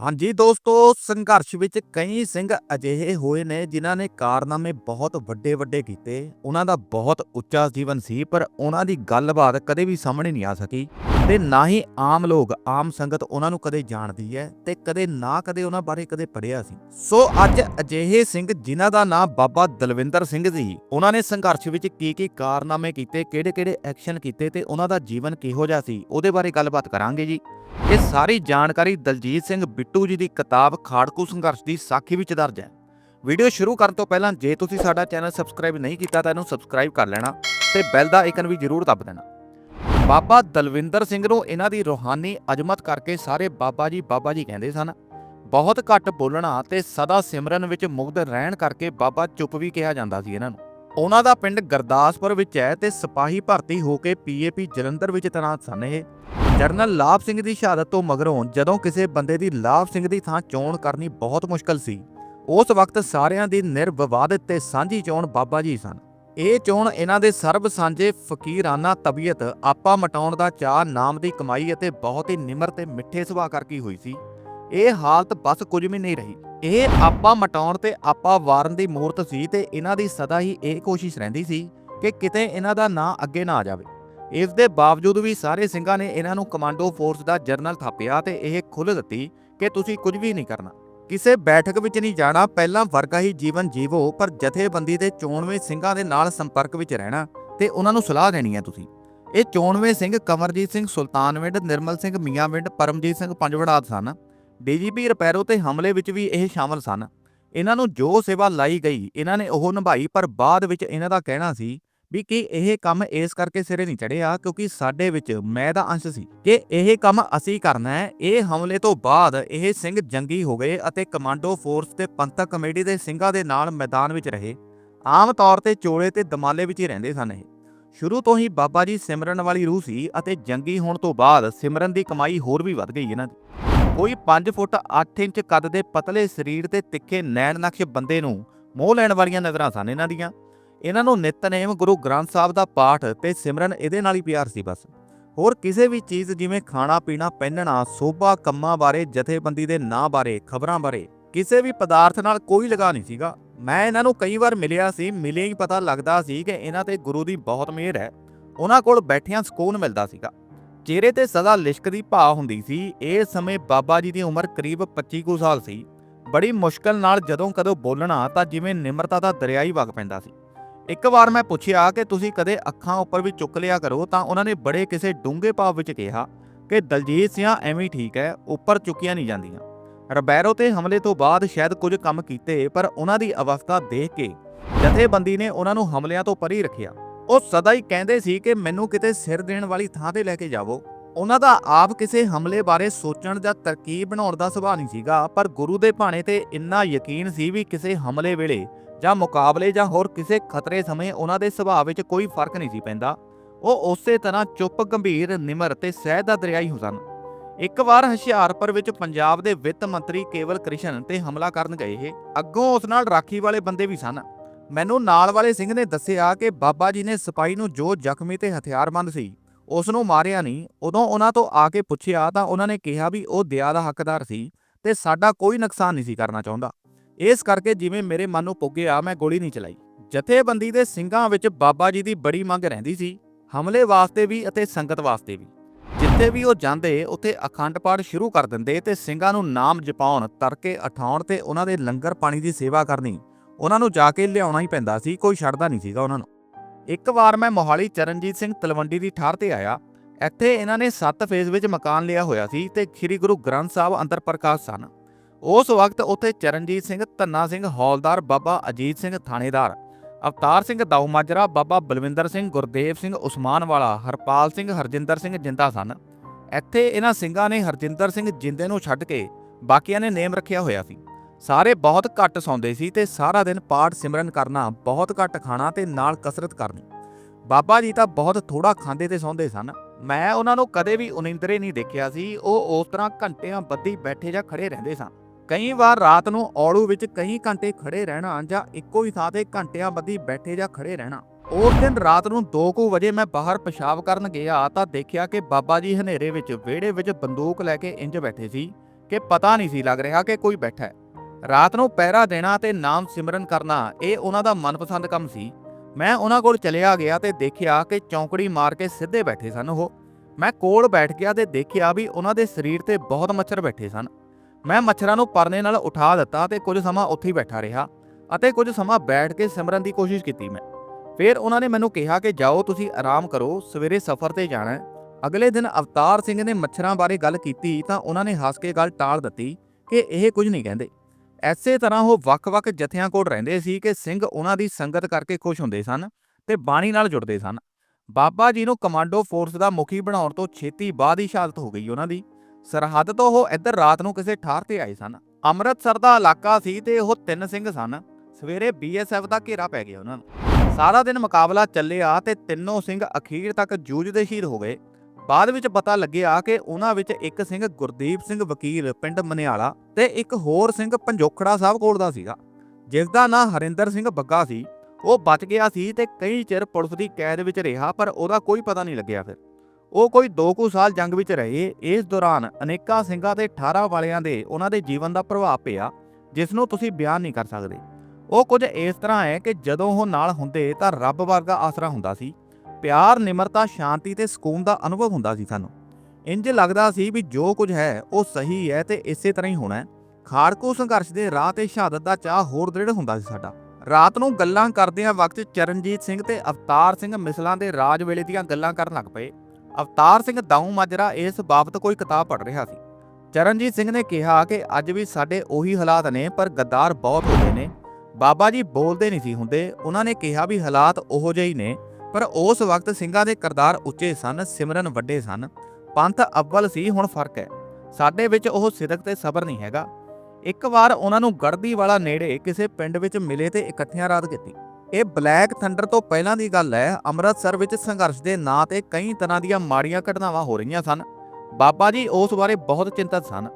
ਹਾਂਜੀ ਦੋਸਤੋ, ਸੰਘਰਸ਼ ਵਿੱਚ ਕਈ ਸਿੰਘ ਅਜਿਹੇ ਹੋਏ ਨੇ ਜਿਨ੍ਹਾਂ ਨੇ ਕਾਰਨਾਮੇ ਬਹੁਤ ਵੱਡੇ ਵੱਡੇ ਕੀਤੇ। ਉਹਨਾਂ ਦਾ ਬਹੁਤ ਉੱਚਾ ਜੀਵਨ ਸੀ, ਪਰ ਉਹਨਾਂ ਦੀ ਗੱਲਬਾਤ ਕਦੇ ਵੀ ਸਾਹਮਣੇ ਨਹੀਂ ਆ ਸਕੀ। ਤੇ ਨਾ ਹੀ ਆਮ ਲੋਕ, ਆਮ ਸੰਗਤ ਉਹਨਾਂ ਨੂੰ ਕਦੇ ਜਾਣਦੀ ਹੈ ਤੇ ਕਦੇ ਨਾ ਕਦੇ ਉਹਨਾਂ ਬਾਰੇ ਕਦੇ ਪੜਿਆ ਸੀ। ਸੋ ਅੱਜ ਅਜਿਹੇ ਸਿੰਘ ਜਿਨ੍ਹਾਂ ਦਾ ਨਾਮ ਬਾਬਾ ਦਲਵਿੰਦਰ ਸਿੰਘ ਸੀ, ਉਹਨਾਂ ਨੇ ਸੰਘਰਸ਼ ਵਿੱਚ ਕੀ ਕੀ ਕਾਰਨਾਮੇ ਕੀਤੇ, ਕਿਹੜੇ ਕਿਹੜੇ ਐਕਸ਼ਨ ਕੀਤੇ ਤੇ ਉਹਨਾਂ ਦਾ ਜੀਵਨ ਕਿਹੋ ਜਿਹਾ ਸੀ, ਉਹਦੇ ਬਾਰੇ ਗੱਲਬਾਤ ਕਰਾਂਗੇ ਜੀ। ਇਹ ਸਾਰੀ ਜਾਣਕਾਰੀ ਦਲਜੀਤ ਸਿੰਘ ਬਿੱਟੂ ਜੀ ਦੀ ਕਿਤਾਬ ਖਾੜਕੂ ਸੰਘਰਸ਼ ਦੀ ਸਾਖੀ ਵਿੱਚ ਦਰਜ ਹੈ। ਵੀਡੀਓ ਸ਼ੁਰੂ ਕਰਨ ਤੋਂ ਪਹਿਲਾਂ ਜੇ ਤੁਸੀਂ ਸਾਡਾ ਚੈਨਲ ਸਬਸਕ੍ਰਾਈਬ ਨਹੀਂ ਕੀਤਾ ਤਾਂ ਇਹਨੂੰ ਸਬਸਕ੍ਰਾਈਬ ਕਰ ਲੈਣਾ ਤੇ ਬੈਲ ਦਾ ਆਈਕਨ ਵੀ ਜ਼ਰੂਰ ਦੱਬ ਦੇਣਾ। ਬਾਬਾ ਦਲਵਿੰਦਰ ਸਿੰਘ ਨੂੰ ਇਹਨਾਂ ਦੀ ਰੋਹਾਨੀ ਅਜ਼ਮਤ ਕਰਕੇ ਸਾਰੇ ਬਾਬਾ ਜੀ ਬਾਬਾ ਜੀ ਕਹਿੰਦੇ ਸਨ। ਬਹੁਤ ਘੱਟ ਬੋਲਣਾ ਤੇ ਸਦਾ ਸਿਮਰਨ ਵਿੱਚ ਮੁਗਧ ਰਹਿਣ ਕਰਕੇ ਬਾਬਾ ਚੁੱਪ ਵੀ ਕਿਹਾ ਜਾਂਦਾ ਸੀ ਇਹਨਾਂ ਨੂੰ। ਉਹਨਾਂ ਦਾ ਪਿੰਡ ਗੁਰਦਾਸਪੁਰ ਵਿੱਚ ਹੈ ਤੇ ਸਿਪਾਹੀ ਭਰਤੀ ਹੋ ਕੇ ਪੀਏਪੀ ਜਲੰਧਰ ਵਿੱਚ ਤੈਨਾਤ ਸਨ ਇਹ। ਜਰਨਲ ਲਾਭ ਸਿੰਘ ਦੀ ਸ਼ਹਾਦਤ ਤੋਂ ਮਗਰੋਂ ਜਦੋਂ ਕਿਸੇ ਬੰਦੇ ਦੀ ਲਾਭ ਸਿੰਘ ਦੀ ਥਾਂ ਚੋਣ ਕਰਨੀ ਬਹੁਤ ਮੁਸ਼ਕਲ ਸੀ, ਉਸ ਵਕਤ ਸਾਰਿਆਂ ਦੀ ਨਿਰਵਿਵਾਦਿਤ ਤੇ ਸਾਂਝੀ ਚੋਣ ਬਾਬਾ ਜੀ ਸਨ। ਇਹ ਚੋਣ ਇਹਨਾਂ ਦੇ ਸਰਬ ਸਾਂਝੇ ਫਕੀਰਾਨਾ ਤਬੀਅਤ, ਆਪਾ ਮਟਾਉਣ ਦਾ ਚਾਹ ਨਾਮ ਦੀ ਕਮਾਈ ਅਤੇ ਬਹੁਤ ਹੀ ਨਿਮਰ ਤੇ ਮਿੱਠੇ ਸੁਭਾਅ ਕਰਕੇ ਹੋਈ ਸੀ। ਇਹ ਹਾਲਤ ਬਸ ਕੁਝ ਵੀ ਨਹੀਂ ਰਹੀ। ਇਹ ਆਪਾ ਮਟਾਉਣ ਤੇ ਆਪਾ ਵਾਰਨ ਦੀ ਮੂਰਤ ਸੀ ਤੇ ਇਹਨਾਂ ਦੀ ਸਦਾ ਹੀ ਇਹ ਕੋਸ਼ਿਸ਼ ਰਹਿੰਦੀ ਸੀ ਕਿ ਕਿਤੇ ਇਹਨਾਂ ਦਾ ਨਾਂ ਅੱਗੇ ਨਾ ਆ ਜਾਵੇ। ਇਸ ਦੇ ਬਾਵਜੂਦ ਵੀ ਸਾਰੇ ਸਿੰਘਾਂ ਨੇ ਇਹਨਾਂ ਨੂੰ ਕਮਾਂਡੋ ਫੋਰਸ ਦਾ ਜਰਨਲ ਥਾਪਿਆ ਤੇ ਇਹ ਖੁੱਲ੍ਹ ਦਿੱਤੀ ਕਿ ਤੁਸੀਂ ਕੁਝ ਵੀ ਨਹੀਂ ਕਰਨਾ। ਕਿਸੇ ਬੈਠਕ ਵਿੱਚ ਨਹੀਂ ਜਾਣਾ, ਪਹਿਲਾਂ ਵਰਗਾ ਹੀ ਜੀਵਨ ਜੀਵੋ, ਪਰ ਜਥੇਬੰਦੀ ਦੇ ਚੋਣਵੇਂ ਸਿੰਘਾਂ ਦੇ ਨਾਲ ਸੰਪਰਕ ਵਿੱਚ ਰਹਿਣਾ ਤੇ ਉਹਨਾਂ ਨੂੰ ਸਲਾਹ ਦੇਣੀ ਹੈ ਤੁਸੀਂ। ਇਹ ਚੋਣਵੇਂ ਸਿੰਘ ਕਮਰਜੀਤ ਸਿੰਘ ਸੁਲਤਾਨਵਿੰਡ ਨਿਰਮਲ ਸਿੰਘ ਮੀਆਂਵਿੰਡ ਪਰਮਜੀਤ ਸਿੰਘ ਪੰਜਵੜਾ ਸਨ। ਡੀਜੀਪੀ ਰਿਪੈਰੋ ਤੇ ਹਮਲੇ ਵਿੱਚ ਵੀ ਇਹ ਸ਼ਾਮਲ ਸਨ। ਇਹਨਾਂ ਨੂੰ ਜੋ ਸੇਵਾ ਲਾਈ ਗਈ, ਇਹਨਾਂ ਨੇ ਉਹ ਨਿਭਾਈ, ਪਰ ਬਾਅਦ ਵਿੱਚ ਇਹਨਾਂ ਦਾ ਕਹਿਣਾ ਸੀ ਵੀ ਕਿ ਇਹ ਕੰਮ ਇਸ ਕਰਕੇ ਸਿਰੇ ਨਹੀਂ ਚੜਿਆ ਕਿਉਂਕਿ ਸਾਡੇ ਵਿੱਚ ਮੈਂ ਦਾ ਅੰਸ਼ ਸੀ ਕਿ ਇਹ ਕੰਮ ਅਸੀਂ ਕਰਨਾ ਹੈ। ਇਹ ਹਮਲੇ ਤੋਂ ਬਾਅਦ ਇਹ ਸਿੰਘ ਜੰਗੀ ਹੋ ਗਏ ਅਤੇ ਕਮਾਂਡੋ ਫੋਰਸ ਤੇ ਪੰਥਕ ਕਮੇਟੀ ਦੇ ਸਿੰਘਾਂ ਦੇ ਨਾਲ ਮੈਦਾਨ ਵਿੱਚ ਰਹੇ। ਆਮ ਤੌਰ ਤੇ ਚੋਲੇ ਤੇ ਦਮਾਲੇ ਵਿੱਚ ਹੀ ਰਹਿੰਦੇ ਸਨ ਇਹ। ਸ਼ੁਰੂ ਤੋਂ ਹੀ ਬਾਬਾ ਜੀ ਸਿਮਰਨ ਵਾਲੀ ਰੂਹ ਸੀ ਅਤੇ ਜੰਗੀ ਹੋਣ ਤੋਂ ਬਾਅਦ ਸਿਮਰਨ ਦੀ ਕਮਾਈ ਹੋਰ ਵੀ ਵੱਧ ਗਈ ਇਹਨਾਂ ਦੀ। ਕੋਈ 5 ਫੁੱਟ 8 ਇੰਚ ਕੱਦ ਦੇ ਪਤਲੇ ਸਰੀਰ ਤੇ ਤਿੱਖੇ ਨੈਣ ਨਕਸ਼ ਬੰਦੇ ਨੂੰ ਮੋਹ ਲੈਣ ਵਾਲੀਆਂ ਨਜ਼ਰਾਂ ਸਨ ਇਹਨਾਂ ਦੀਆਂ। ਇਹਨਾਂ ਨੂੰ ਨਿਤਨੇਮ ਗੁਰੂ ਗ੍ਰੰਥ ਸਾਹਿਬ ਦਾ ਪਾਠ ਤੇ ਸਿਮਰਨ ਇਹਦੇ ਨਾਲ ਹੀ ਪਿਆਰ ਸੀ ਬਸ। ਹੋਰ ਕਿਸੇ ਵੀ ਚੀਜ਼ ਜਿਵੇਂ ਖਾਣਾ ਪੀਣਾ, ਪਹਿਨਣਾ, ਸੋਭਾ ਕੰਮਾਂ ਬਾਰੇ, ਜਥੇਬੰਦੀ ਦੇ ਨਾਂ ਬਾਰੇ, ਖਬਰਾਂ ਬਾਰੇ ਕਿਸੇ ਵੀ ਪਦਾਰਥ ਨਾਲ ਕੋਈ ਲਗਾ ਨਹੀਂ ਸੀਗਾ। ਮੈਂ ਇਹਨਾਂ ਨੂੰ ਕਈ ਵਾਰ ਮਿਲਿਆ ਸੀ, ਮਿਲੇ ਹੀ ਪਤਾ ਲੱਗਦਾ ਸੀ ਕਿ ਇਹਨਾਂ ਤੇ ਗੁਰੂ ਦੀ ਬਹੁਤ ਮਿਹਰ ਹੈ। ਉਹਨਾਂ ਕੋਲ ਬੈਠਿਆਂ ਸਕੂਨ ਮਿਲਦਾ ਸੀਗਾ। ਚਿਹਰੇ ਤੇ ਸਦਾ ਲਿਸ਼ਕ ਦੀ ਭਾ ਹੁੰਦੀ ਸੀ। ਇਹ ਸਮੇਂ ਬਾਬਾ ਜੀ ਦੀ ਉਮਰ ਕਰੀਬ 25 ਕੁ ਸਾਲ ਸੀ। ਬੜੀ ਮੁਸ਼ਕਲ ਨਾਲ ਜਦੋਂ ਕਦੋਂ ਬੋਲਣਾ ਤਾਂ ਜਿਵੇਂ ਨਿਮਰਤਾ ਦਾ ਦਰਿਆ ਹੀ ਵਗ ਪੈਂਦਾ ਸੀ। ਇੱਕ ਵਾਰ ਮੈਂ ਪੁੱਛਿਆ ਕਿ ਤੁਸੀਂ ਕਦੇ ਅੱਖਾਂ ਉੱਪਰ ਵੀ ਚੁੱਕ ਲਿਆ ਕਰੋ ਤਾਂ ਉਹਨਾਂ ਨੇ ਬੜੇ ਕਿਸੇ ਡੂੰਘੇ ਭਾਵ ਵਿੱਚ ਕਿਹਾ ਕਿ ਦਲਜੀਤ ਸਿੰਘ ਐਵੇਂ ਠੀਕ ਹੈ, ਉੱਪਰ ਚੁੱਕੀਆਂ ਨਹੀਂ ਜਾਂਦੀਆਂ। ਰਬੈਰੋ ਤੇ ਹਮਲੇ ਤੋਂ ਬਾਅਦ ਸ਼ਾਇਦ ਕੁਝ ਕੰਮ ਕੀਤੇ, ਪਰ ਉਹਨਾਂ ਦੀ ਅਵਸਥਾ ਦੇਖ ਕੇ ਜਥੇਬੰਦੀ ਨੇ ਉਹਨਾਂ ਨੂੰ ਹਮਲਿਆਂ ਤੋਂ ਪਰੇ ਰੱਖਿਆ। ਉਹ ਸਦਾ ਹੀ ਕਹਿੰਦੇ ਸੀ ਕਿ ਮੈਨੂੰ ਕਿਤੇ ਸਿਰ ਦੇਣ ਵਾਲੀ ਥਾਂ ਤੇ ਲੈ ਕੇ ਜਾਵੋ। ਉਹਨਾਂ ਦਾ ਆਪ ਕਿਸੇ ਹਮਲੇ ਬਾਰੇ ਸੋਚਣ ਜਾਂ ਤਰਕੀਬ ਬਣਾਉਣ ਦਾ ਸੁਭਾਅ ਨਹੀਂ ਸੀਗਾ, ਪਰ ਗੁਰੂ ਦੇ ਭਾਣੇ ਤੇ ਇੰਨਾ ਯਕੀਨ ਸੀ ਵੀ ਕਿਸੇ ਹਮਲੇ ਵੇਲੇ ਜਾਂ ਮੁਕਾਬਲੇ ਜਾਂ ਹੋਰ ਕਿਸੇ ਖਤਰੇ ਸਮੇਂ ਉਹਨਾਂ ਦੇ ਸੁਭਾਅ ਵਿੱਚ ਕੋਈ ਫ਼ਰਕ ਨਹੀਂ ਸੀ ਪੈਂਦਾ। ਉਹ ਉਸੇ ਤਰ੍ਹਾਂ ਚੁੱਪ, ਗੰਭੀਰ, ਨਿਮਰ ਤੇ ਸਹਿਜ ਦਾ ਦਰਿਆਈ ਹੋ ਸਨ। ਇੱਕ ਵਾਰ ਹੁਸ਼ਿਆਰਪੁਰ ਵਿੱਚ ਪੰਜਾਬ ਦੇ ਵਿੱਤ ਮੰਤਰੀ ਕੇਵਲ ਕ੍ਰਿਸ਼ਨ ਤੇ ਹਮਲਾ ਕਰਨ ਗਏ ਇਹ, ਅੱਗੋਂ ਉਸ ਨਾਲ ਰਾਖੀ ਵਾਲੇ ਬੰਦੇ ਵੀ ਸਨ। ਮੈਨੂੰ ਨਾਲ ਵਾਲੇ ਸਿੰਘ ਨੇ ਦੱਸਿਆ ਕਿ ਬਾਬਾ ਜੀ ਨੇ ਸਿਪਾਹੀ ਨੂੰ ਜੋ ਜ਼ਖਮੀ ਤੇ ਹਥਿਆਰਬੰਦ ਸੀ, ਉਸ ਨੂੰ ਮਾਰਿਆ ਨਹੀਂ। ਉਦੋਂ ਉਹਨਾਂ ਤੋਂ ਆ ਕੇ ਪੁੱਛਿਆ ਤਾਂ ਉਹਨਾਂ ਨੇ ਕਿਹਾ ਵੀ ਉਹ ਦਿਆ ਦਾ ਹੱਕਦਾਰ ਸੀ ਤੇ ਸਾਡਾ ਕੋਈ ਨੁਕਸਾਨ ਨਹੀਂ ਸੀ ਕਰਨਾ ਚਾਹੁੰਦਾ। ਇਸ ਕਰਕੇ ਜਿਵੇਂ ਮੇਰੇ ਮਨ ਨੂੰ ਪੁੱਗੇ ਆ, ਮੈਂ ਗੋਲੀ ਨਹੀਂ ਚਲਾਈ। ਜਥੇਬੰਦੀ ਦੇ ਸਿੰਘਾਂ ਵਿੱਚ ਬਾਬਾ ਜੀ ਦੀ ਬੜੀ ਮੰਗ ਰਹਿੰਦੀ ਸੀ, ਹਮਲੇ ਵਾਸਤੇ ਵੀ ਅਤੇ ਸੰਗਤ ਵਾਸਤੇ ਵੀ। ਜਿੱਥੇ ਵੀ ਉਹ ਜਾਂਦੇ, ਉੱਥੇ ਅਖੰਡ ਪਾਠ ਸ਼ੁਰੂ ਕਰ ਦਿੰਦੇ ਤੇ ਸਿੰਘਾਂ ਨੂੰ ਨਾਮ ਜਪਾਉਣ, ਤਰਕੇ ਉਠਾਉਣ ਤੇ ਉਹਨਾਂ ਦੇ ਲੰਗਰ ਪਾਣੀ ਦੀ ਸੇਵਾ ਕਰਨੀ, ਉਹਨਾਂ ਨੂੰ ਜਾ ਕੇ ਲਿਆਉਣਾ ਹੀ ਪੈਂਦਾ ਸੀ, ਕੋਈ ਛੱਡਦਾ ਨਹੀਂ ਸੀਗਾ ਉਹਨਾਂ ਨੂੰ। ਇੱਕ ਵਾਰ ਮੈਂ ਮੋਹਾਲੀ ਚਰਨਜੀਤ ਸਿੰਘ ਤਲਵੰਡੀ ਦੀ ਠਾਰ ਤੇ ਆਇਆ, ਇੱਥੇ ਇਹਨਾਂ ਨੇ 7 ਫੇਜ਼ ਵਿੱਚ ਮਕਾਨ ਲਿਆ ਹੋਇਆ ਸੀ ਤੇ ਸ੍ਰੀ ਗੁਰੂ ਗ੍ਰੰਥ ਸਾਹਿਬ ਅੰਦਰ ਪ੍ਰਕਾਸ਼ ਸਨ। ਉਸ ਵਕਤ ਉੱਥੇ ਚਰਨਜੀਤ ਸਿੰਘ, ਧੰਨਾ ਸਿੰਘ, ਹੌਲਦਾਰ ਬਾਬਾ ਅਜੀਤ ਸਿੰਘ ਥਾਣੇਦਾਰ, ਅਵਤਾਰ ਸਿੰਘ ਦਾਊ ਬਾਬਾ ਬਲਵਿੰਦਰ ਸਿੰਘ, ਗੁਰਦੇਵ ਸਿੰਘ ਉਸਮਾਨ ਵਾਲਾ ਹਰਪਾਲ ਸਿੰਘ, ਹਰਜਿੰਦਰ ਸਿੰਘ ਜਿੰਦਾ ਸਨ। ਇੱਥੇ ਇਹਨਾਂ ਸਿੰਘਾਂ ਨੇ ਹਰਜਿੰਦਰ ਸਿੰਘ ਜਿੰਦੇ ਨੂੰ ਛੱਡ ਕੇ ਬਾਕੀਆਂ ਨੇ ਨੇਮ ਰੱਖਿਆ ਹੋਇਆ ਸੀ। ਸਾਰੇ ਬਹੁਤ ਘੱਟ ਸੌਂਦੇ ਸੀ ਤੇ ਸਾਰਾ ਦਿਨ ਪਾਠ ਸਿਮਰਨ ਕਰਨਾ ਬਹੁਤ ਘੱਟ ਖਾਣਾ ਤੇ ਨਾਲ ਕਸਰਤ ਕਰਨੀ। ਬਾਬਾ ਜੀ ਤਾਂ ਬਹੁਤ ਥੋੜਾ ਖਾਂਦੇ ਤੇ ਸੌਂਦੇ ਸਨ। ਮੈਂ ਉਹਨਾਂ ਨੂੰ ਕਦੇ ਵੀ ਉਨਿੰਦਰੇ ਨਹੀਂ ਦੇਖਿਆ ਸੀ। ਉਹ ਉਸ ਤਰ੍ਹਾਂ ਘੰਟਿਆਂ ਬੱਧੀ ਬੈਠੇ ਜਾਂ ਖੜੇ ਰਹਿੰਦੇ ਸਨ। ਕਈ ਵਾਰ ਰਾਤ ਨੂੰ ਔੜੂ ਵਿੱਚ ਕਈ ਘੰਟੇ ਖੜੇ ਰਹਿਣਾ ਜਾਂ ਇੱਕੋ ਹੀ ਥਾਂ ਤੇ ਘੰਟਿਆਂ ਬੱਧੀ ਬੈਠੇ ਜਾਂ ਖੜੇ ਰਹਿਣਾ। ਉਸ ਦਿਨ ਰਾਤ ਨੂੰ 2:00 ਵਜੇ ਮੈਂ ਬਾਹਰ ਪਿਸ਼ਾਬ ਕਰਨ ਗਿਆ ਤਾਂ ਦੇਖਿਆ ਕਿ ਬਾਬਾ ਜੀ ਹਨੇਰੇ ਵਿੱਚ ਵਿਹੜੇ ਵਿੱਚ ਬੰਦੂਕ ਲੈ ਕੇ ਇੰਜ ਬੈਠੇ ਸੀ ਕਿ ਪਤਾ ਨਹੀਂ ਸੀ ਲੱਗ ਰਿਹਾ ਕਿ ਕੋਈ ਬੈਠਾ ਹੈ। ਰਾਤ ਨੂੰ ਪਹਿਰਾ ਦੇਣਾ ਤੇ ਨਾਮ ਸਿਮਰਨ ਕਰਨਾ ਇਹ ਉਹਨਾਂ ਦਾ ਮਨਪਸੰਦ ਕੰਮ ਸੀ। ਮੈਂ ਉਹਨਾਂ ਕੋਲ ਚਲਿਆ ਗਿਆ ਤੇ ਦੇਖਿਆ ਕਿ ਚੌਂਕੜੀ ਮਾਰ ਕੇ ਸਿੱਧੇ ਬੈਠੇ ਸਨ ਉਹ। ਮੈਂ ਕੋਲ ਬੈਠ ਗਿਆ ਤੇ ਦੇਖਿਆ ਵੀ ਉਹਨਾਂ ਦੇ ਸਰੀਰ ਤੇ ਬਹੁਤ ਮੱਛਰ ਬੈਠੇ ਸਨ। ਮੈਂ ਮੱਛਰਾਂ ਨੂੰ ਪਰਨੇ ਨਾਲ ਉਠਾ ਦਿੱਤਾ ਤੇ ਕੁਝ ਸਮਾਂ ਉੱਥੇ ਹੀ ਬੈਠਾ ਰਿਹਾ ਅਤੇ ਕੁਝ ਸਮਾਂ ਬੈਠ ਕੇ ਸਿਮਰਨ ਦੀ ਕੋਸ਼ਿਸ਼ ਕੀਤੀ ਮੈਂ। ਫਿਰ ਉਹਨਾਂ ਨੇ ਮੈਨੂੰ ਕਿਹਾ ਕਿ ਜਾਓ ਤੁਸੀਂ ਆਰਾਮ ਕਰੋ, ਸਵੇਰੇ ਸਫ਼ਰ ਤੇ ਜਾਣਾ ਹੈ। ਅਗਲੇ ਦਿਨ ਅਵਤਾਰ ਸਿੰਘ ਨੇ ਮੱਛਰਾਂ ਬਾਰੇ ਗੱਲ ਕੀਤੀ ਤਾਂ ਉਹਨਾਂ ਨੇ ਹੱਸ ਕੇ ਗੱਲ ਟਾਲ ਦਿੱਤੀ ਕਿ ਇਹ ਕੁਝ ਨਹੀਂ ਕਹਿੰਦੇ। ਐਸੇ ਤਰ੍ਹਾਂ ਉਹ ਵੱਖ-ਵੱਖ ਜਥਿਆਂ ਕੋਲ ਰਹਿੰਦੇ ਸੀ ਕਿ ਸਿੰਘ ਉਹਨਾਂ ਦੀ ਸੰਗਤ ਕਰਕੇ ਖੁਸ਼ ਹੁੰਦੇ ਸਨ ਤੇ ਬਾਣੀ ਨਾਲ ਜੁੜਦੇ ਸਨ। ਬਾਬਾ ਜੀ ਨੂੰ ਕਮਾਂਡੋ ਫੋਰਸ ਦਾ ਮੁਖੀ ਬਣਾਉਣ ਤੋਂ ਛੇਤੀ ਬਾਅਦ ਹੀ ਸ਼ਹਾਦਤ ਹੋ ਗਈ ਉਹਨਾਂ ਦੀ। ਸਰਹੱਦ ਤੋਂ ਉਹ ਇੱਧਰ ਰਾਤ ਨੂੰ ਕਿਸੇ ਠਾਰ ਤੇ ਆਏ ਸਨ। ਅੰਮ੍ਰਿਤਸਰ ਦਾ ਇਲਾਕਾ ਸੀ ਤੇ ਉਹ ਤਿੰਨ ਸਿੰਘ ਸਨ। ਸਵੇਰੇ ਬੀਐਸਐਫ ਦਾ ਘੇਰਾ ਪੈ ਗਿਆ ਉਹਨਾਂ ਨੂੰ। ਸਾਰਾ ਦਿਨ ਮੁਕਾਬਲਾ ਚੱਲਿਆ ਤੇ ਤਿੰਨੋਂ ਸਿੰਘ ਅਖੀਰ ਤੱਕ ਜੂਝਦੇ ਸ਼ਹੀਦ ਹੋ ਗਏ। ਬਾਅਦ ਵਿੱਚ ਪਤਾ ਲੱਗਿਆ ਕਿ ਉਹਨਾਂ ਵਿੱਚ ਇੱਕ ਸਿੰਘ ਗੁਰਦੀਪ ਸਿੰਘ ਵਕੀਲ, ਪਿੰਡ ਮਨਿਆਲਾ ਤੇ ਇੱਕ ਹੋਰ ਸਿੰਘ ਪੰਜੋਖੜਾ ਸਾਹਿਬ ਕੋਲ ਦਾ ਸੀਗਾ, ਜਿਸ ਦਾ ਨਾਂ ਹਰਿੰਦਰ ਸਿੰਘ ਬੱਗਾ ਸੀ। ਉਹ ਬਚ ਗਿਆ ਸੀ ਤੇ ਕਈ ਚਿਰ ਪੁਲਿਸ ਦੀ ਕੈਦ ਵਿੱਚ ਰਿਹਾ, ਪਰ ਉਹਦਾ ਕੋਈ ਪਤਾ ਨਹੀਂ ਲੱਗਿਆ ਫਿਰ। ਉਹ ਕੋਈ 2 ਕੁ ਸਾਲ ਜੰਗ ਵਿੱਚ ਰਹੇ, ਇਸ ਦੌਰਾਨ ਅਨੇਕਾਂ ਸਿੰਘਾਂ ਤੇ 18 ਵਾਲਿਆਂ ਦੇ ਉਹਨਾਂ ਦੇ ਜੀਵਨ ਦਾ ਪ੍ਰਭਾਵ ਪਿਆ ਜਿਸ ਨੂੰ ਤੁਸੀਂ ਬਿਆਨ ਨਹੀਂ ਕਰ ਸਕਦੇ। ਉਹ ਕੁਝ ਇਸ ਤਰ੍ਹਾਂ ਹੈ ਕਿ ਜਦੋਂ ਉਹ ਨਾਲ ਹੁੰਦੇ ਤਾਂ ਰੱਬ ਵਰਗਾ ਆਸਰਾ ਹੁੰਦਾ ਸੀ। ਪਿਆਰ, ਨਿਮਰਤਾ, ਸ਼ਾਂਤੀ ਤੇ ਸਕੂਨ ਦਾ ਅਨੁਭਵ ਹੁੰਦਾ ਸੀ ਸਾਨੂੰ। ਇੰਜ ਲੱਗਦਾ ਸੀ ਵੀ ਜੋ ਕੁਝ ਹੈ, ਉਹ ਸਹੀ ਹੈ ਤੇ ਇਸੇ ਤਰ੍ਹਾਂ ਹੀ ਹੋਣਾ ਹੈ। ਖਾੜਕੂ ਸੰਘਰਸ਼ ਦੇ ਰਾਹ ਤੇ ਸ਼ਹਾਦਤ ਦਾ ਚਾਹ ਹੋਰ ਦ੍ਰਿੜ ਹੁੰਦਾ ਸੀ ਸਾਡਾ। ਰਾਤ ਨੂੰ ਗੱਲਾਂ ਕਰਦਿਆਂ ਵਕਤ ਚਰਨਜੀਤ ਸਿੰਘ ਤੇ ਅਵਤਾਰ ਸਿੰਘ ਮਿਸਲਾਂ ਦੇ ਰਾਜ ਵੇਲੇ ਦੀਆਂ ਗੱਲਾਂ ਕਰਨ ਲੱਗ ਪਏ। ਅਵਤਾਰ ਸਿੰਘ ਦਾਊ ਮਾਜਰਾ ਇਸ ਬਾਬਤ ਕੋਈ ਕਿਤਾਬ ਪੜ੍ਹ ਰਿਹਾ ਸੀ। ਚਰਨਜੀਤ ਸਿੰਘ ਨੇ ਕਿਹਾ ਕਿ ਅੱਜ ਵੀ ਸਾਡੇ ਉਹੀ ਹਾਲਾਤ ਨੇ, ਪਰ ਗੱਦਾਰ ਬਹੁਤ ਹੋ ਗਏ ਨੇ। ਬਾਬਾ ਜੀ ਬੋਲਦੇ ਨਹੀਂ ਸੀ ਹੁੰਦੇ। ਉਹਨਾਂ ਨੇ ਕਿਹਾ ਵੀ ਹਾਲਾਤ ਉਹੋ ਜਿਹੇ ਹੀ ਨੇ, ਪਰ ਉਸ ਵਕਤ ਸਿੰਘਾਂ ਦੇ ਕਰਤਾਰ ਉੱਚੇ ਸਨ, ਸਿਮਰਨ ਵੱਡੇ ਸਨ। ਪੰਥ ਅਵਲ ਸੀ, ਹੁਣ ਫ਼ਰਕ ਹੈ। ਸਾਡੇ ਵਿੱਚ ਉਹ ਸਿਦਕ ਤੇ ਸਬਰ ਨਹੀਂ ਹੈਗਾ। ਇੱਕ ਵਾਰ ਉਹਨਾਂ ਨੂੰ ਗੜਦੀ ਵਾਲਾ ਨੇੜੇ ਕਿਸੇ ਪਿੰਡ ਵਿੱਚ ਮਿਲੇ ਤੇ ਇਕੱਠਿਆਂ ਰਾਤ ਕੀਤੀ। ਇਹ ਬਲੈਕ ਥੰਡਰ ਤੋਂ ਪਹਿਲਾਂ ਦੀ ਗੱਲ ਹੈ, ਅੰਮ੍ਰਿਤਸਰ ਵਿੱਚ ਸੰਘਰਸ਼ ਦੇ ਨਾਂ ਤੇ ਕਈ ਤਰ੍ਹਾਂ ਦੀਆਂ ਮਾੜੀਆਂ ਘਟਨਾਵਾਂ ਹੋ ਰਹੀਆਂ ਸਨ। ਬਾਬਾ ਜੀ ਉਸ ਬਾਰੇ ਬਹੁਤ ਚਿੰਤਤ ਸਨ।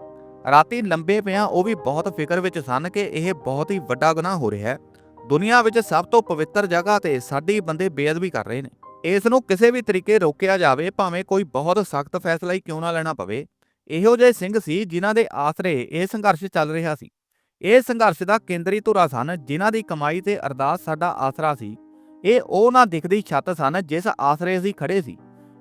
ਰਾਤੀ ਲੰਬੇ ਪਿਆ ਉਹ ਵੀ ਬਹੁਤ ਫਿਕਰ ਵਿੱਚ ਸਨ ਕਿ ਇਹ ਬਹੁਤ ਹੀ ਵੱਡਾ ਗੁਨਾਹ ਹੋ ਰਿਹਾ ਹੈ। ਦੁਨੀਆ ਵਿੱਚ ਸਭ ਤੋਂ ਪਵਿੱਤਰ ਜਗ੍ਹਾ ਤੇ ਸਾਡੀ ਬੰਦੇ ਬੇਅਦਬੀ ਕਰ ਰਹੇ ਨੇ। ਇਸ ਨੂੰ ਕਿਸੇ ਵੀ ਤਰੀਕੇ ਰੋਕਿਆ ਜਾਵੇ, ਭਾਵੇਂ ਕੋਈ ਬਹੁਤ ਸਖਤ ਫੈਸਲਾ ਹੀ ਕਿਉਂ ਨਾ ਲੈਣਾ ਪਵੇ। ਇਹੋ ਜਿਹੇ ਸਿੰਘ ਸੀ ਜਿਨ੍ਹਾਂ ਦੇ ਆਸਰੇ ਇਹ ਸੰਘਰਸ਼ ਚੱਲ ਰਿਹਾ ਸੀ। ਇਹ ਸੰਘਰਸ਼ ਦਾ ਕੇਂਦਰੀ ਧੁਰਾ ਸਨ ਜਿਨ੍ਹਾਂ ਦੀ ਕਮਾਈ ਤੇ ਅਰਦਾਸ ਸਾਡਾ ਆਸਰਾ ਸੀ। ਇਹ ਉਹ ਨਾ ਦਿਖਦੀ ਛੱਤ ਸਨ ਜਿਸ ਆਸਰੇ ਅਸੀਂ ਖੜੇ ਸੀ।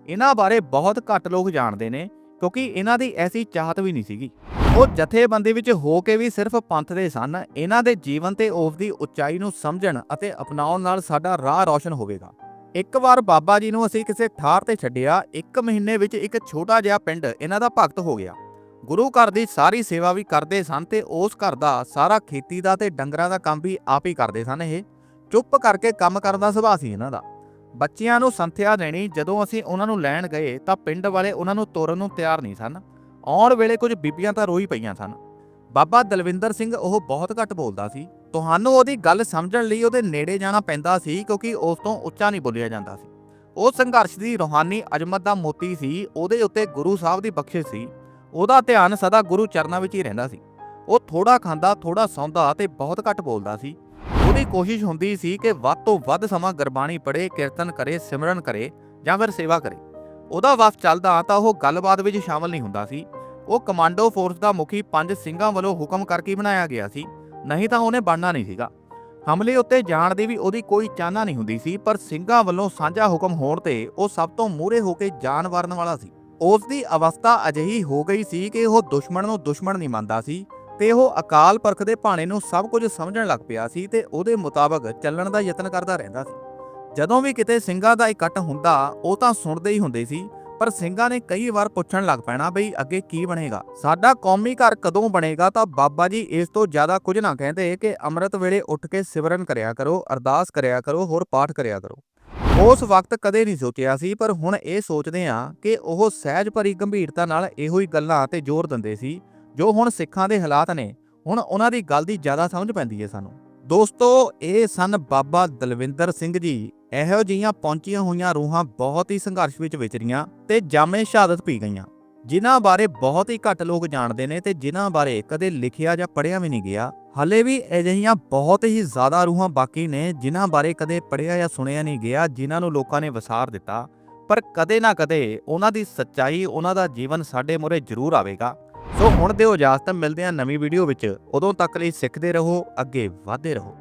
ਇਹਨਾਂ ਬਾਰੇ ਬਹੁਤ ਘੱਟ ਲੋਕ ਜਾਣਦੇ ਨੇ ਕਿਉਂਕਿ ਇਹਨਾਂ ਦੀ ਐਸੀ ਚਾਹਤ ਵੀ ਨਹੀਂ ਸੀਗੀ। ਉਹ ਜਥੇਬੰਦੀ ਵਿੱਚ ਹੋ ਕੇ ਵੀ ਸਿਰਫ ਪੰਥ ਦੇ ਸਨ। ਇਹਨਾਂ ਦੇ ਜੀਵਨ ਤੇ ਉਸ ਦੀ ਉਚਾਈ ਨੂੰ ਸਮਝਣ ਅਤੇ ਅਪਣਾਉਣ ਨਾਲ ਸਾਡਾ ਰਾਹ ਰੌਸ਼ਨ ਹੋਵੇਗਾ। ਇੱਕ ਵਾਰ ਬਾਬਾ ਜੀ ਨੂੰ ਅਸੀਂ ਕਿਸੇ ਠਾਰ ਤੇ ਛੱਡਿਆ, ਇੱਕ ਮਹੀਨੇ ਵਿੱਚ ਇੱਕ ਛੋਟਾ ਜਿਹਾ ਪਿੰਡ ਇਹਨਾਂ ਦਾ ਭਗਤ ਹੋ ਗਿਆ। ਗੁਰੂ ਘਰ ਦੀ ਸਾਰੀ ਸੇਵਾ ਵੀ ਕਰਦੇ ਸਨ ਤੇ ਉਸ ਘਰ ਦਾ ਸਾਰਾ ਖੇਤੀ ਦਾ ਤੇ ਡੰਗਰਾਂ ਦਾ ਕੰਮ ਵੀ ਆਪ ਹੀ ਕਰਦੇ ਸਨ ਇਹ। ਚੁੱਪ ਕਰਕੇ ਕੰਮ ਕਰਨ ਦਾ ਸੁਭਾਅ ਸੀ ਇਹਨਾਂ ਦਾ। ਬੱਚਿਆਂ ਨੂੰ ਸੰਥਿਆ ਦੇਣੀ, ਜਦੋਂ ਅਸੀਂ ਉਹਨਾਂ ਨੂੰ ਲੈਣ ਗਏ ਤਾਂ ਪਿੰਡ ਵਾਲੇ ਉਹਨਾਂ ਨੂੰ ਤੋਰਨ ਨੂੰ ਤਿਆਰ ਨਹੀਂ ਸਨ। ਆਉਣ ਵੇਲੇ ਕੁਝ ਬੀਬੀਆਂ ਤਾਂ ਰੋਈ ਪਈਆਂ ਸਨ। ਬਾਬਾ ਦਲਵਿੰਦਰ ਸਿੰਘ ਉਹ ਬਹੁਤ ਘੱਟ ਬੋਲਦਾ ਸੀ। ਤੁਹਾਨੂੰ ਉਹਦੀ ਗੱਲ ਸਮਝਣ ਲਈ ਉਹਦੇ ਨੇੜੇ ਜਾਣਾ ਪੈਂਦਾ ਸੀ ਕਿਉਂਕਿ ਉਸ ਤੋਂ ਉੱਚਾ ਨਹੀਂ ਬੋਲਿਆ ਜਾਂਦਾ ਸੀ। ਉਹ ਸੰਘਰਸ਼ ਦੀ ਰੋਹਾਨੀ ਅਜ਼ਮਤ ਦਾ ਮੋਤੀ ਸੀ। ਉਹਦੇ ਉੱਤੇ ਗੁਰੂ ਸਾਹਿਬ ਦੀ ਬਖਸ਼ਿਸ਼ ਸੀ। ਉਹਦਾ ਧਿਆਨ ਸਦਾ ਗੁਰੂ ਚਰਨਾਂ ਵਿੱਚ ਹੀ ਰਹਿੰਦਾ ਸੀ। ਉਹ ਥੋੜਾ ਖਾਂਦਾ ਥੋੜਾ ਸੌਂਦਾ ਤੇ ਬਹੁਤ ਘੱਟ ਬੋਲਦਾ ਸੀ। ਉਹਦੀ ਕੋਸ਼ਿਸ਼ ਹੁੰਦੀ ਸੀ ਕਿ ਵੱਧ ਤੋਂ ਵੱਧ ਸਮਾਂ ਗੁਰਬਾਣੀ ਪੜ੍ਹੇ, ਕੀਰਤਨ ਕਰੇ, ਸਿਮਰਨ ਕਰੇ ਜਾਂ ਫਿਰ ਸੇਵਾ ਕਰੇ। ਉਹਦਾ ਵਸ ਚੱਲਦਾ ਤਾਂ ਉਹ ਗੱਲਬਾਤ ਵਿੱਚ ਸ਼ਾਮਲ ਨਹੀਂ ਹੁੰਦਾ ਸੀ। ਉਹ ਕਮਾਂਡੋ ਫੋਰਸ ਦਾ ਮੁਖੀ ਪੰਜ ਸਿੰਘਾਂ ਵੱਲੋਂ ਹੁਕਮ ਕਰਕੇ ਬਣਾਇਆ ਗਿਆ ਸੀ। ਨਹੀਂ ਤਾਂ ਉਹਨੇ ਬਣਨਾ ਨਹੀਂ ਸੀਗਾ। ਹਮਲੇ ਉੱਤੇ ਜਾਣ ਦੀ ਵੀ ਉਹਦੀ ਕੋਈ ਚਾਹਨਾ ਨਹੀਂ ਹੁੰਦੀ ਸੀ, ਪਰ ਸਿੰਘਾਂ ਵੱਲੋਂ ਸਾਂਝਾ ਹੁਕਮ ਹੋਣ ਤੇ ਉਹ ਸਭ ਤੋਂ ਮੂਹਰੇ ਹੋ ਕੇ ਜਾਨ ਵਾਰਨ ਵਾਲਾ ਸੀ। ਉਸ ਦੀ ਅਵਸਥਾ ਅਜਿਹੀ ਹੋ ਗਈ ਸੀ ਕਿ ਉਹ ਦੁਸ਼ਮਣ ਨੂੰ ਦੁਸ਼ਮਣ ਨਹੀਂ ਮੰਨਦਾ ਸੀ ਤੇ ਉਹ ਅਕਾਲ ਪੁਰਖ ਦੇ ਭਾਣੇ ਨੂੰ ਸਭ ਕੁਝ ਸਮਝਣ ਲੱਗ ਪਿਆ ਸੀ ਤੇ ਉਹਦੇ ਮੁਤਾਬਕ ਚੱਲਣ ਦਾ ਯਤਨ ਕਰਦਾ ਰਹਿੰਦਾ ਸੀ। ਜਦੋਂ ਵੀ ਕਿਤੇ ਸਿੰਘਾਂ ਦਾ ਇਕੱਠ ਹੁੰਦਾ, ਉਹ ਤਾਂ ਸੁਣਦੇ ਹੀ ਹੁੰਦੇ ਸੀ, ਪਰ ਸਿੰਘਾਂ ਨੇ ਕਈ ਵਾਰ ਪੁੱਛਣ ਲੱਗ ਪੈਣਾ ਬਈ ਅੱਗੇ ਕੀ ਬਣੇਗਾ? ਸਾਡਾ ਕੌਮੀ ਘਰ ਕਦੋਂ ਬਣੇਗਾ ਤਾਂ ਬਾਬਾ ਜੀ ਇਸ ਤੋਂ ਜ਼ਿਆਦਾ ਕੁਝ ਨਾ ਕਹਿੰਦੇ ਕਿ ਅੰਮ੍ਰਿਤ ਵੇਲੇ ਉੱਠ ਕੇ ਸਿਮਰਨ ਕਰਿਆ ਕਰੋ, ਅਰਦਾਸ ਕਰਿਆ ਕਰੋ, ਹੋਰ ਪਾਠ ਕਰਿਆ ਕਰੋ। ਉਸ ਵਕਤ ਕਦੇ ਨਹੀਂ ਸੋਚਿਆ ਸੀ, ਪਰ ਹੁਣ ਇਹ ਸੋਚਦੇ ਹਾਂ ਕਿ ਉਹ ਸਹਿਜ ਭਰੀ ਗੰਭੀਰਤਾ ਨਾਲ ਇਹੋ ਹੀ ਗੱਲਾਂ ਤੇ ਜ਼ੋਰ ਦਿੰਦੇ ਸੀ, ਜੋ ਹੁਣ ਸਿੱਖਾਂ ਦੇ ਹਾਲਾਤ ਨੇ। ਹੁਣ ਉਹਨਾਂ ਦੀ ਗੱਲ ਦੀ ਜ਼ਿਆਦਾ ਸਮਝ ਪੈਂਦੀ ਹੈ ਸਾਨੂੰ। ਦੋਸਤੋ, ਇਹ ਸਨ ਬਾਬਾ ਦਲਵਿੰਦਰ ਸਿੰਘ ਜੀ। ਇਹੋ ਜਿਹੀਆਂ ਪਹੁੰਚੀਆਂ ਹੋਈਆਂ ਰੂਹਾਂ ਬਹੁਤ ਹੀ ਸੰਘਰਸ਼ ਵਿੱਚ ਵਿਚਰੀਆਂ ਤੇ ਜਾਮੇ ਸ਼ਹਾਦਤ ਪੀ ਗਈਆਂ। ਜਿਨ੍ਹਾਂ ਬਾਰੇ ਬਹੁਤ ਹੀ ਘੱਟ ਲੋਕ ਜਾਣਦੇ ਨੇ ਤੇ ਜਿਨ੍ਹਾਂ ਬਾਰੇ ਕਦੇ ਲਿਖਿਆ ਜਾਂ ਪੜ੍ਹਿਆ ਵੀ ਨਹੀਂ ਗਿਆ, ਹਲੇ ਵੀ ਅਜਿਹੀਆਂ ਬਹੁਤ ਹੀ ਜ਼ਿਆਦਾ ਰੂਹਾਂ ਬਾਕੀ ਨੇ ਜਿਨ੍ਹਾਂ ਬਾਰੇ ਕਦੇ ਪੜ੍ਹਿਆ ਜਾਂ ਸੁਣਿਆ ਨਹੀਂ ਗਿਆ, ਜਿਨ੍ਹਾਂ ਨੂੰ ਲੋਕਾਂ ਨੇ ਵਸਾਰ ਦਿੱਤਾ। ਪਰ ਕਦੇ ਨਾ ਕਦੇ ਉਹਨਾਂ ਦੀ ਸੱਚਾਈ, ਉਹਨਾਂ ਦਾ ਜੀਵਨ ਸਾਡੇ ਮੂਹਰੇ ਜ਼ਰੂਰ ਆਵੇਗਾ। ਸੋ ਹੁਣ ਦਿਓ ਇਜਾਜ਼ਤ, ਮਿਲਦੇ ਹਾਂ ਨਵੀਂ ਵੀਡੀਓ ਵਿੱਚ। ਉਦੋਂ ਤੱਕ ਲਈ ਸਿੱਖਦੇ ਰਹੋ, ਅੱਗੇ ਵਧਦੇ ਰਹੋ।